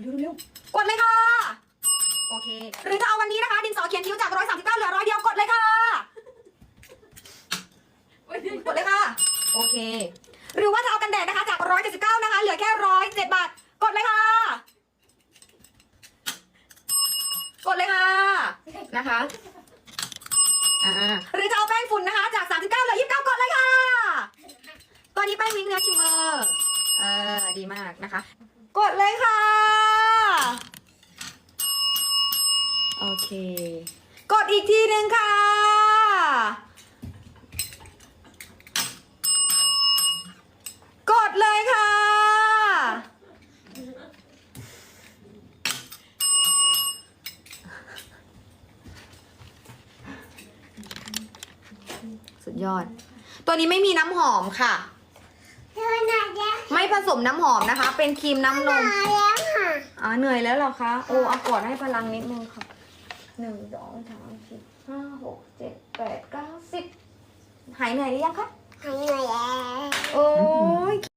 เร็วเร็วกดเลยค่ะ โอเค หรือจะเอาวันนี้นะคะ ดินสอเขียนคิ้วจาก139เหลือร้อยเดียวกดเลยค่ะ กดเลยค่ะ โอเค หรือว่าจะเอากันแดดนะคะจาก179นะคะ เหลือแค่107บาท กดเลยค่ะ กดเลยค่ะ นะคะอ่าหรือจะเอาแป้งฝุ่นนะคะ จาก 39เหลือ29กดเลยค่ะตัวนี้แป้งมิกเนื้อชิมเมอร์ เออ ดีมากนะคะ กดเลยค่ะ โอ เค กดอีกทีหนึ่งค่ะ กดเลยค่ะ สุดยอด ตัวนี้ไม่มีน้ำหอมค่ะ เธอหนักแล้วไม่ผสมน้ำหอมนะคะ เป็นครีมน้ำนมมาแล้วค่ะอ่าเหนื่อยแล้วเหรอคะ โอ้เอากอดให้พลังนิดนึงค่ะ หนึ่งสองสามสี่ห้าหกเจ็ดแปดเก้าสิบหายเหนื่อยหรือยังคะ หายเหนื่อยแล้ว